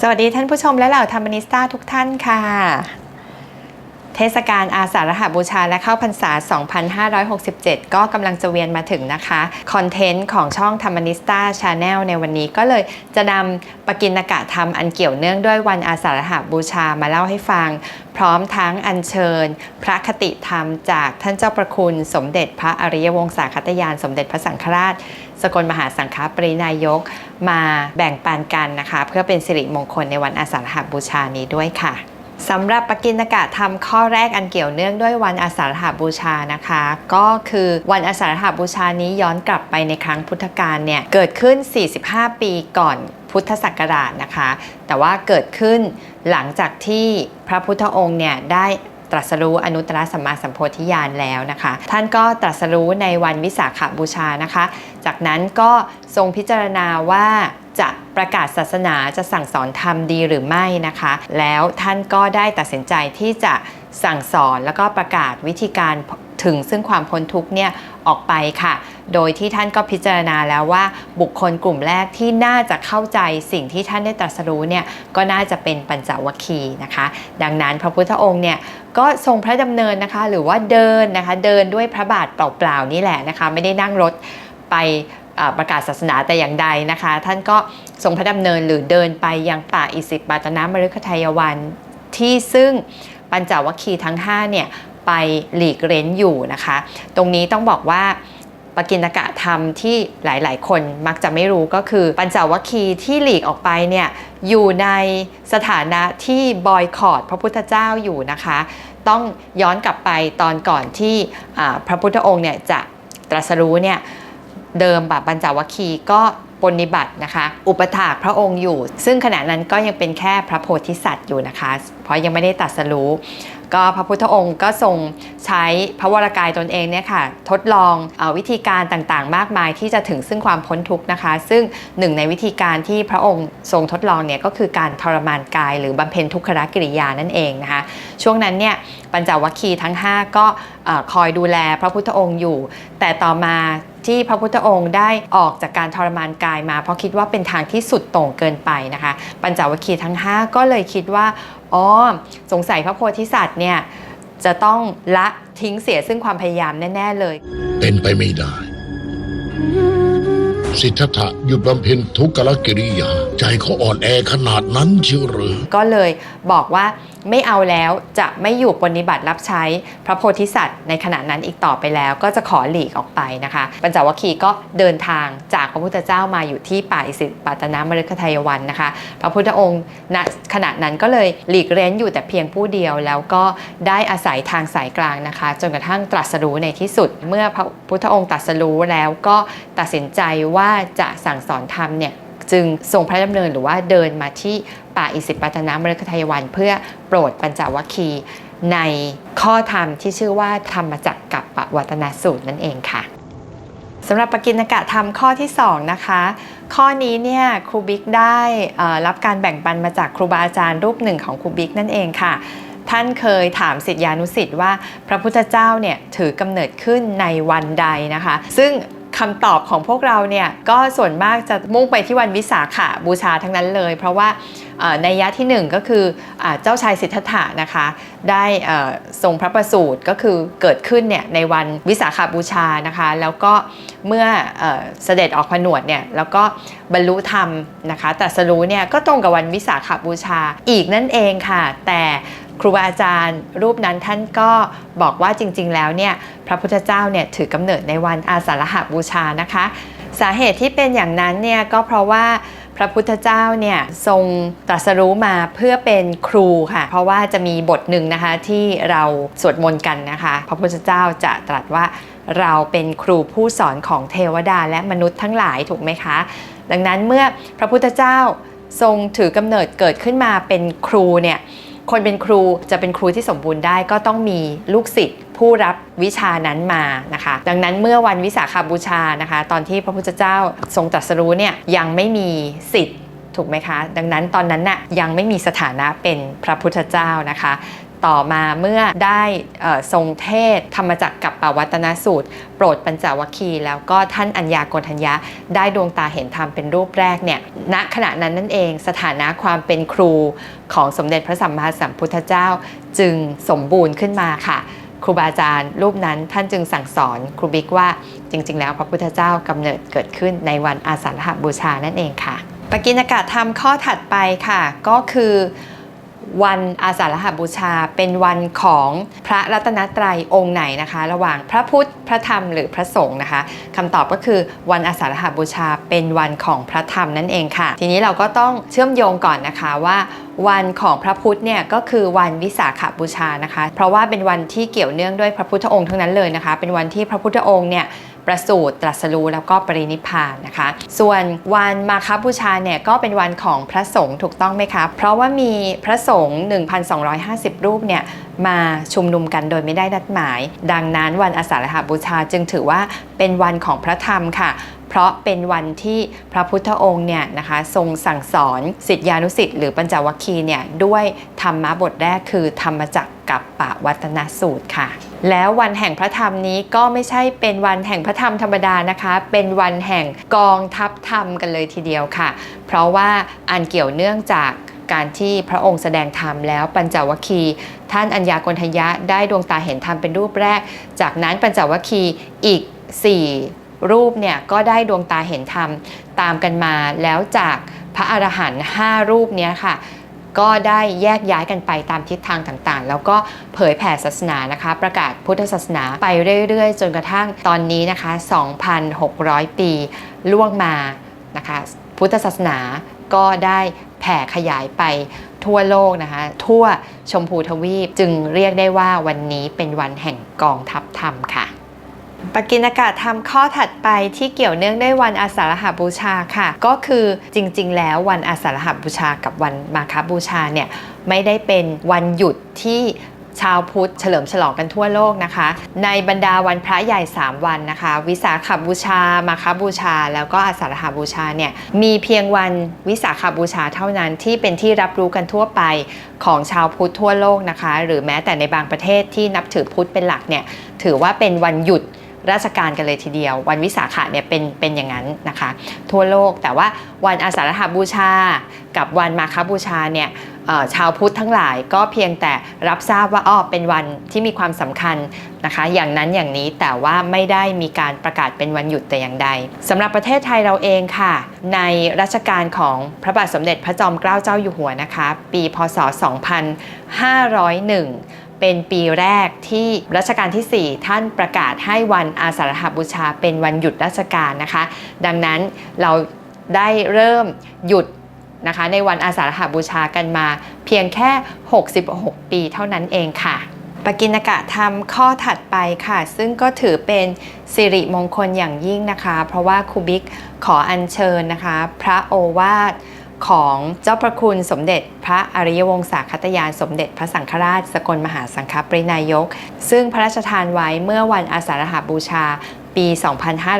สวัสดีท่านผู้ชมและเหล่าธรรมนิสต้าทุกท่านค่ะ เทศกาลอาสาฬหบูชาและเข้าพรรษา 2567 ก็กำลังจะเวียนมาถึงนะคะ คอนเทนต์ของช่องธรรมนิสตาชาแนลในวันนี้ก็เลยจะนำปกิณกะธรรมอันเกี่ยวเนื่องด้วยวันอาสาฬหบูชามาเล่าให้ฟัง พร้อมทั้งอัญเชิญ พระคติธรรมจากท่านเจ้าประคุณ สมเด็จพระอริยวงศาคตยาน สมเด็จพระสังฆราช สกลมหาสังฆปรินายกมาแบ่งปันกันนะคะ เพื่อเป็นสิริมงคลในวันอาสาฬหบูชานี้ด้วยค่ะ สำหรับปกิณกะธรรมข้อแรกอันเกี่ยวเนื่องด้วยวันอาสาฬหบูชานะคะ ก็คือวันอาสาฬหบูชานี้ย้อนกลับไปในครั้งพุทธกาลเนี่ยเกิดขึ้น 45 ปีก่อนพุทธศักราชนะคะ แต่ว่าเกิดขึ้นหลังจากที่พระพุทธองค์เนี่ยได้ ตรัสรู้อนุตตรสัมมาสัมโพธิญาณแล้วนะคะ ท่านก็ตรัสรู้ในวันวิสาขบูชานะคะ จากนั้นก็ทรงพิจารณาว่าจะประกาศศาสนาจะสั่งสอนธรรมดีหรือไม่นะคะ แล้วท่านก็ได้ตัดสินใจที่จะสั่งสอนแล้วก็ประกาศวิธีการ ถึงซึ่งความพ้นทุกข์เนี่ยออกไปค่ะ โดยที่ท่านก็พิจารณาแล้วว่าบุคคลกลุ่มแรกที่น่าจะเข้าใจสิ่งที่ท่านได้ตรัสรู้เนี่ยก็น่าจะเป็นปัญจวัคคีย์นะคะ ดังนั้นพระพุทธองค์เนี่ยก็ทรงพระดำเนินนะคะ หรือว่าเดินนะคะ เดินด้วยพระบาทเปล่าๆนี่แหละนะคะ ไม่ได้นั่งรถไปประกาศศาสนาแต่อย่างใดนะคะ ท่านก็ทรงพระดำเนินหรือเดินไปยังป่าอิสิปาตนามฤคทายวันที่ซึ่งปัญจวัคคีย์ทั้ง5เนี่ย ไปหลีกเร้นอยู่นะคะ ตรงนี้ต้องบอกว่าปกิณกะธรรมที่หลายๆ คนมักจะไม่รู้ก็คือ ปัญจวัคคีย์ที่หลีกออกไปเนี่ยอยู่ในสถานะที่บอยคอรดพระพุทธเจ้าอยู่นะคะ ต้องย้อนกลับไปตอนก่อนที่พระพุทธองค์เนี่ยจะตรัสรู้เนี่ยเดิมแบบปัญจวัคคีย์ก็ปฏิบัตินะคะ อุปถากพระองค์อยู่ ซึ่งขณะนั้นก็ยังเป็นแค่พระโพธิสัตว์อยู่นะคะ เพราะยังไม่ได้ตรัสรู้ ก็พระพุทธองค์ก็ทรงใช้พระวรากายตนเองเนี่ยค่ะทดลองอวิธีการต่างๆ มากมายที่จะถึงซึ่งความพ้นทุกข์นะคะ ซึ่งหนึ่งในวิธีการที่พระองค์ทรงทดลองเนี่ยก็คือการทรมานกาย หรือบำเพ็ญทุกขกิริยานั่นเองนะคะ ช่วงนั้นเนี่ยปัญจวัคคีย์ทั้ง 5 ก็คอยดูแลพระพุทธองค์อยู่ แต่ต่อมา ที่พระพุทธองค์ได้ออกจากการทรมานกายมา เพราะคิดว่าเป็นทางที่สุดโต่งเกินไปนะคะ ปัญจวัคคีย์ทั้ง 5 ก็เลยคิดว่าอ๋อสงสัยพระโพธิสัตว์เนี่ยจะต้องละทิ้งเสียซึ่งความพยายามแน่ ๆ เลย เป็นไปไม่ได้ สิทธัตถะหยุดบำเพ็ญทุกขกิริยา ใจเขาอ่อนแอขนาดนั้นเชียวหรือ ก็เลยบอกว่า ไม่เอาแล้วจะไม่อยู่ปฏิบัติรับใช้พระโพธิสัตว์ในขณะนั้นอีกต่อไปแล้ว ก็จะขอหลีกออกไปนะคะปัญจวัคคีย์ก็เดินทางจากพระพุทธเจ้ามาอยู่ที่ป่าอิสิปาตนามฤคทายวันนะคะ พระพุทธองค์ณขณะนั้นก็เลยหลีกเร้นอยู่แต่เพียงผู้เดียว แล้วก็ได้อาศัยทางสายกลางนะคะ จนกระทั่งตรัสรู้ในที่สุด เมื่อพระพุทธองค์ตรัสรู้แล้วก็ตัดสินใจว่าจะสั่งสอนธรรมเนี่ยจึงทรงพระดำเนินหรือว่าเดินมาที่ ป่าอิสิปตนามฤคทายวัน เพื่อโปรดปัญจวัคคีย์ในข้อธรรมที่ชื่อว่าธรรมจักกับปวัตนสูตรนั่นเองค่ะสำหรับปกิณกะธรรมข้อที่ 2 นะคะ ข้อนี้เนี่ยครูบิ๊กได้รับการแบ่งปันมาจากครูบาอาจารย์รูปหนึ่งของครูบิ๊กนั่นเองค่ะ ท่านเคยถามสิทธิานุสิทธิ์ว่าพระพุทธเจ้าเนี่ยถือกำเนิดขึ้นในวันใดนะคะ ซึ่ง คำตอบของพวกเราเนี่ยก็ส่วนมากจะมุ่งไปที่วันวิสาขบูชาทั้งนั้นเลย เพราะว่าในยะที่หนึ่งก็คืออเจ้าชายสิทธัตถะนะคะ ได้เอ่อทรงพระประสูติก็คือเกิดขึ้นเนี่ยในวันวิสาขบูชานะคะ แล้วก็เมื่อเอเสด็จออกผนวดเนี่ยแล้วก็บรรลุธรรมนะคะแต่สรู้เนี่ยก็ตรงกับวันวิสาขบูชาอีกนั่นเองค่ะ แต่ ครูบาอาจารย์ รูปนั้นท่านก็บอกว่าจริง ๆ แล้วเนี่ยพระพุทธเจ้าเนี่ยถือกำเนิดในวันอาสาฬหบูชานะคะ สาเหตุที่เป็นอย่างนั้นเนี่ยก็เพราะว่าพระพุทธเจ้าเนี่ยทรงตรัสรู้มาเพื่อเป็นครูค่ะ เพราะว่าจะมีบทหนึ่งนะคะที่เราสวดมนต์กันนะคะ พระพุทธเจ้าจะตรัสว่าเราเป็นครูผู้สอนของเทวดาและมนุษย์ทั้งหลายถูกไหมคะ ดังนั้นเมื่อพระพุทธเจ้าทรงถือกำเนิดเกิดขึ้นมาเป็นครูเนี่ย คนเป็นครูจะเป็นครูที่สมบูรณ์ได้ก็ต้องมีลูกศิษย์ผู้รับวิชานั้นมานะคะ ดังนั้นเมื่อวันวิสาขบูชานะคะ ตอนที่พระพุทธเจ้าทรงตรัสรู้เนี่ยยังไม่มีสิทธิ์ถูกไหมคะ ดังนั้นตอนนั้นน่ะยังไม่มีสถานะเป็นพระพุทธเจ้านะคะ ต่อมาเมื่อได้ทรงเทศธรรมจักรกับปวัตนสูตร โปรดปัญจวัคคีแล้วก็ท่านอัญญาโกณทัญญะได้ดวงตาเห็นธรรมเป็นรูปแรกเนี่ยณขณะนั้นนั่นเองสถานะความเป็นครูของสมเด็จพระสัมมาสัมพุทธเจ้าจึงสมบูรณ์ขึ้นมาค่ะครูบาอาจารย์รูปนั้นท่านจึงสั่งสอนครูบิ๊กว่าจริง ๆ แล้วพระพุทธเจ้ากำเนิดเกิดขึ้นในวันอาสาฬหบูชานั่นเองค่ะปกิณกะธรรมข้อถัดไปค่ะ ก็คือ วันอาสาฬหบูชา เป็นวันของพระรัตนตรัยองค์ไหนนะคะ ระหว่างพระพุทธพระธรรมหรือพระสงฆ์นะคะคำตอบก็คือวันอาสาฬหบูชา เป็นวันของพระธรรมนั่นเองค่ะ ทีนี้เราก็ต้องเชื่อมโยงก่อนนะคะว่าวันของพระพุทธเนี่ยก็คือวันวิสาขบูชานะคะ เพราะว่าเป็นวันที่เกี่ยวเนื่องด้วยพระพุทธองค์ทั้งนั้นเลยนะคะ เป็นวันที่พระพุทธองค์เนี่ย ประสูติตรัสรู้แล้วก็ปรินิพานนะคะ ส่วนวันมาคบูชาเนี่ยก็เป็นวันของพระสงฆ์ถูกต้องไหมคะ เพราะว่ามีพระสงฆ์1,250 รูปเนี่ยมาชุมนุมกันโดยไม่ได้นัดหมาย ดังนั้นวันอาสาฬหบูชาจึงถือว่าเป็นวันของพระธรรมค่ะเพราะเป็นวันที่พระพุทธองค์เนี่ยนะคะทรงสั่งสอนสิทธิานุสิทธิ์หรือปัญจวัคคีย์เนี่ยด้วยธรรมะบทแรกคือธรรมจักร กับปะวัตนสูตรค่ะ แล้ววันแห่งพระธรรมนี้ก็ไม่ใช่เป็นวันแห่งพระธรรมธรรมดานะคะ เป็นวันแห่งกองทัพธรรมกันเลยทีเดียวค่ะ เพราะว่าอันเกี่ยวเนื่องจากการที่พระองค์แสดงธรรมแล้วปัญจวัคคีย์ท่านอัญญากณทยะได้ดวงตาเห็นธรรมเป็นรูปแรก จากนั้นปัญจวัคคีย์อีก 4 รูปเนี่ยก็ได้ดวงตาเห็นธรรมตามกันมาแล้วจากพระอรหันต์5รูปเนี้ยค่ะ ก็ได้แยกย้ายกันไปตามทิศทางต่างๆ แล้วก็เผยแผ่ศาสนานะคะ ประกาศพุทธศาสนาไปเรื่อยๆ จนกระทั่งตอนนี้นะคะ 2,600 ปีล่วงมานะคะ พุทธศาสนาก็ได้แผ่ขยายไปทั่วโลกนะคะ ทั่วชมพูทวีปจึงเรียกได้ว่าวันนี้เป็นวันแห่งกองทัพธรรมค่ะ ปกิณกะธรรมข้อถัดไปที่เกี่ยวเนื่องด้วยวันอาสาฬหบูชาค่ะ ก็คือจริง ๆ แล้ววันอาสาฬหบูชากับวันมาคบูชาเนี่ยไม่ได้เป็นวันหยุดที่ชาวพุทธเฉลิมฉลองกันทั่วโลกนะคะ ในบรรดาวันพระใหญ่ 3 วันนะคะ วิสาขบูชา มาคบูชา แล้วก็อาสาฬหบูชาเนี่ยมีเพียงวันวิสาขบูชาเท่านั้นที่เป็นที่รับรู้กันทั่วไปของชาวพุทธทั่วโลกนะคะ หรือแม้แต่ในบางประเทศที่นับถือพุทธเป็นหลักเนี่ยถือว่าเป็นวันหยุด ราชการกันเลยทีเดียว วันวิสาขะเนี่ยเป็นเป็นอย่างนั้นนะคะ ทั่วโลกแต่ว่าวันอาสาฬหบูชา กับวันมาคบูชาเนี่ยชาวพุทธทั้งหลายก็เพียงแต่รับทราบว่าอ้อเป็นวันที่มีความสำคัญนะคะ อย่างนั้นอย่างนี้แต่ว่าไม่ได้มีการประกาศเป็นวันหยุดแต่อย่างใดสำหรับประเทศไทยเราเองค่ะ ในรัชกาลของพระบาทสมเด็จพระจอมเกล้าเจ้าอยู่หัวนะคะ ปีพศ 2501 เป็นปีแรกที่รัชกาลที่ 4 ท่านประกาศให้วันอาสาฬหบูชาเป็นวันหยุดราชการนะคะ ดังนั้นเราได้เริ่มหยุดนะคะในวันอาสาฬหบูชากันมา เพียงแค่ 66 ปีเท่านั้นเองค่ะปกิณกะธรรมข้อถัดไปค่ะ ซึ่งก็ถือเป็นสิริมงคลอย่างยิ่งนะคะ เพราะว่าครูบิ๊กขออัญเชิญนะคะ พระโอวาท ของเจ้าประคุณสมเด็จพระอริยวงศาคตยานสมเด็จพระสังฆราชสกลมหาสังฆปรินายก ซึ่งพระราชทานไว้เมื่อวันอาสาฬหบูชาปี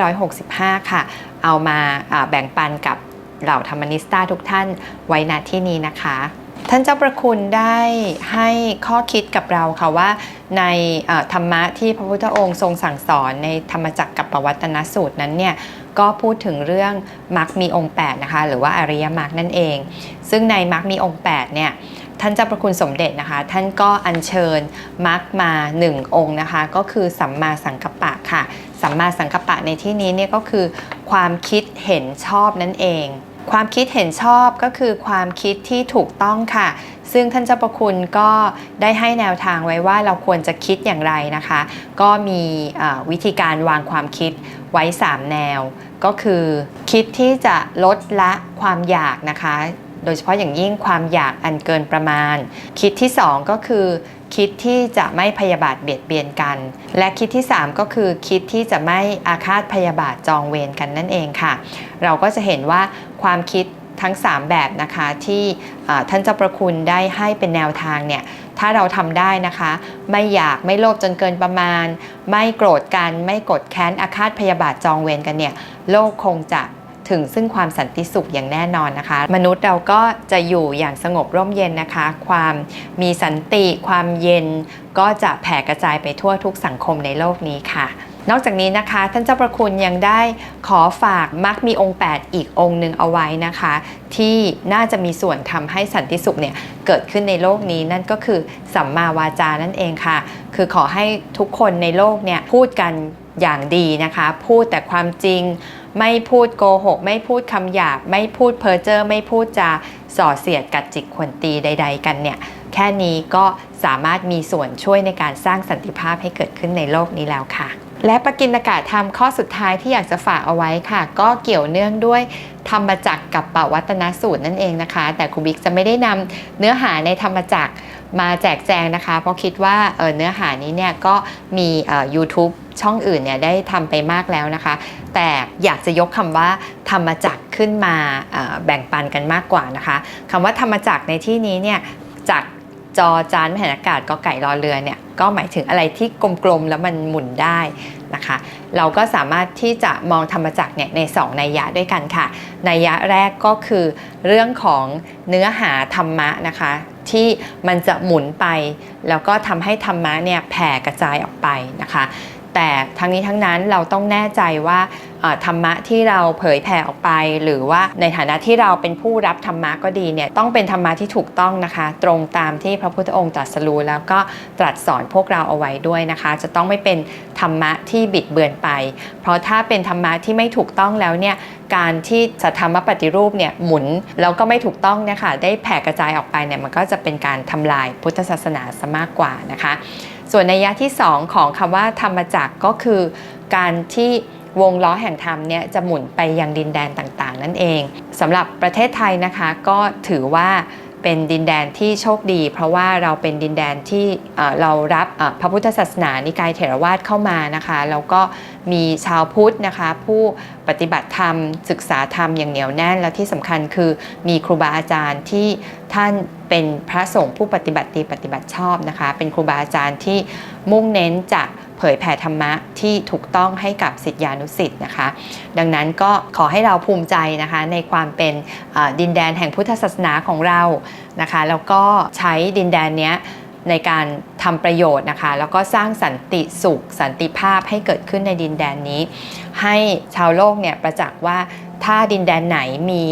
2565 ค่ะ เอามาแบ่งปันกับเหล่าธรรมนิสตาทุกท่านไว้ณที่นี้นะคะ ท่านเจ้าประคุณได้ให้ข้อคิดกับเราค่ะว่าในธรรมะที่พระพุทธองค์ทรงสั่งสอนในธรรมจักรกับปวัตนสูตรนั้นเนี่ย ก็พูดถึงเรื่องมรรคมีองค์8นะคะหรือว่าอริยมรรคนั่นเอง ซึ่งในมรรคมีองค์8เนี่ยท่านเจ้าประคุณสมเด็จนะคะ ท่านก็อัญเชิญมรรคมา1องค์นะคะ ก็คือสัมมาสังกัปปะค่ะ สัมมาสังกัปปะในที่นี้เนี่ยก็คือความคิดเห็นชอบนั่นเอง ความคิดเห็นชอบก็คือความคิดที่ถูกต้องค่ะ ซึ่งท่านเจ้าประคุณก็ได้ให้แนวทางไว้ว่าเราควรจะคิดอย่างไรนะคะ ก็มีวิธีการวางความคิดไว้ 3 แนว ก็คือคิดที่จะลดละความอยากนะคะ โดยเฉพาะอย่างยิ่งความอยากอันเกินประมาณ คิดที่ 2 ก็คือ คิดที่จะไม่พยาบาทเบียดเบียนกัน และคิดที่ 3 ก็คือคิดที่จะไม่อาฆาตพยาบาทจองเวรกันนั่นเองค่ะ เราก็จะเห็นว่าความคิดทั้ง 3 แบบนะคะที่ท่านเจ้าประคุณได้ให้เป็นแนวทางเนี่ย ถ้าเราทำได้นะคะ ไม่อยากไม่โลภจนเกินประมาณ ไม่โกรธกันไม่กดแค้นอาฆาตพยาบาทจองเวรกันเนี่ย โลกคงจะถึงซึ่งความสันติสุขอย่างแน่นอนนะคะ มนุษย์เราก็จะอยู่อย่างสงบร่มเย็นนะคะ ความมีสันติ ความเย็น ก็จะแผ่กระจายไปทั่วทุกสังคมในโลกนี้ค่ะ นอกจากนี้นะคะท่านเจ้าประคุณยังได้ขอฝากมักมีองค์ 8 อีกองค์หนึ่งเอาไว้นะคะ ที่น่าจะมีส่วนทำให้สันติสุขเนี่ยเกิดขึ้นในโลกนี้นั่นก็คือสัมมาวาจานั่นเองค่ะ คือขอให้ทุกคนในโลกเนี่ยพูดกันอย่างดีนะคะ พูดแต่ความจริง ไม่พูดโกหก ไม่พูดคำหยาบ ไม่พูดเพ้อเจ้อไม่พูดจาส่อเสียดกัดจิกขวนตีใด ๆ กันเนี่ย แค่นี้ก็สามารถมีส่วนช่วยในการสร้างสันติภาพให้เกิดขึ้นในโลกนี้แล้วค่ะ และปกินกาศธรรมข้อสุดท้ายที่อยากจะฝากเอาไว้ค่ะ ก็เกี่ยวเนื่องด้วยธรรมจักรกับปวัตนสูตรนั่นเองนะคะ แต่ครูบิ๊กจะไม่ได้นำเนื้อหาในธรรมจักรมาแจกแจงนะคะ เพราะคิดว่าเเนื้อหานี้เนี่ยก็มีเอ่อ YouTube ช่องอื่นเนี่ยได้ทำไปมากแล้วนะคะ แต่อยากจะยกคำว่าธรรมจักรขึ้นมาแบ่งปันกันมากกว่านะคะคำว่าธรรมจักรในที่นี้เนี่ยจาก จอจานแผ่นอากาศก็ไก่รอเรือเนี่ยก็หมายถึงอะไรที่กลมๆแล้วมันหมุนได้นะคะ เราก็สามารถที่จะมองธรรมจักรเนี่ยใน 2 นัยยะด้วยกันค่ะ นัยยะแรกก็คือเรื่องของเนื้อหาธรรมะนะคะ ที่มันจะหมุนไป แล้วก็ทำให้ธรรมะเนี่ยแผ่กระจายออกไปนะคะ แต่ทั้งนี้ทั้งนั้นเราต้องแน่ใจว่าธรรมะที่เราเผยแผ่ออกไป หรือว่าในฐานะที่เราเป็นผู้รับธรรมะก็ดีเนี่ยต้องเป็นธรรมะที่ถูกต้องนะคะ ตรงตามที่พระพุทธองค์ตรัสรู้แล้วก็ตรัสสอนพวกเราเอาไว้ด้วยนะคะ จะต้องไม่เป็นธรรมะที่บิดเบือนไป เพราะถ้าเป็นธรรมะที่ไม่ถูกต้องแล้วเนี่ยการที่จะธรรมปฏิรูปเนี่ยหมุนแล้วก็ไม่ถูกต้องเนี่ยค่ะได้แผ่กระจายออกไปเนี่ยมันก็จะเป็นการทำลายพุทธศาสนาซะมากกว่านะคะ ส่วนในยะที่ 2 ของคำว่าธรรมจักรก็คือการที่วงล้อแห่งธรรมเนี่ยจะหมุนไปยังดินแดนต่างๆ นั่นเองสำหรับประเทศไทยนะคะก็ถือว่าเป็นดินแดนที่โชคดี เพราะว่าเราเป็นดินแดนที่เรารับพระพุทธศาสนานิกายเถรวาทเข้ามานะคะแล้วก็มีชาวพุทธนะคะ ผู้ปฏิบัติธรรม ศึกษาธรรมอย่างเหนียวแน่น และที่สำคัญคือมีครูบาอาจารย์ที่ท่าน เป็นพระสงฆ์ผู้ปฏิบัติดีปฏิบัติชอบนะคะ เป็นครูบาอาจารย์ที่มุ่งเน้นจะเผยแผ่ธรรมะที่ถูกต้องให้กับสิทธิานุสิทธ์นะคะ ดังนั้นก็ขอให้เราภูมิใจนะคะในความเป็นดินแดนแห่งพุทธศาสนาของเรานะคะ แล้วก็ใช้ดินแดนนี้ในการทำประโยชน์นะคะ แล้วก็สร้างสันติสุข สันติภาพให้เกิดขึ้นในดินแดนนี้ ให้ชาวโลกเนี่ยประจักษ์ว่าถ้าดินแดนไหนมี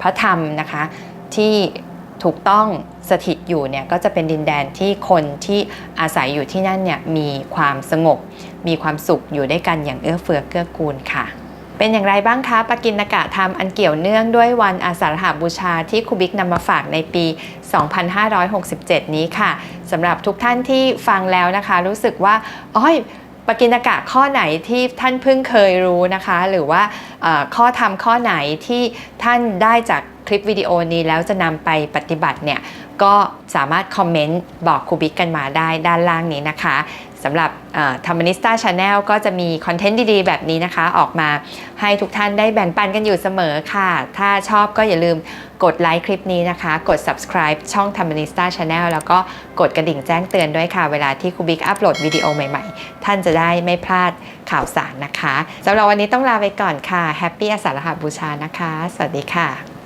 พระธรรมนะคะที่ ถูกต้องสถิตอยู่เนี่ยก็จะเป็นดินแดนที่คนที่อาศัยอยู่ที่นั่นเนี่ยมีความสงบ มีความสุขอยู่ด้วยกันอย่างเอื้อเฟื้อเกื้อกูลค่ะ เป็นอย่างไรบ้างคะปกินกะธรรมอันเกี่ยวเนื่องด้วยวันอาสาฬหบูชาที่ครูบิ๊กนำมาฝากในปี 2567 นี้ค่ะสำหรับทุกท่านที่ฟังแล้วนะคะ รู้สึกว่าอ้อยปกินกะข้อไหนที่ท่านเพิ่งเคยรู้นะคะ หรือว่าข้อธรรมข้อไหนที่ท่านได้จาก ลิปวิดีโอนี้แล้วจะนำไปปฏิบัติเนี่ยก็สามารถคอมเมนต์บอกครูบิ๊กกันมาได้ด้านล่างนี้นะคะสำหรับธรรมนิสตาชาแนลก็จะมีคอนเทนต์ดีๆ แบบนี้นะคะ ออกมาให้ทุกท่านได้แบ่งปันกันอยู่เสมอค่ะ ถ้าชอบก็อย่าลืมกดไลค์คลิปนี้นะคะ กด subscribe ช่องธรรมนิสตาชาแนลแล้วก็กดกระดิ่งแจ้งเตือนด้วยค่ะ เวลาที่ครูบิ๊กอัปโหลดวิดีโอใหม่ๆ ท่านจะได้ไม่พลาดข่าวสารนะคะสำหรับวันนี้ต้องลาไปก่อนค่ะแฮปปี้อาสาฬหบูชานะคะ สวัสดีค่ะ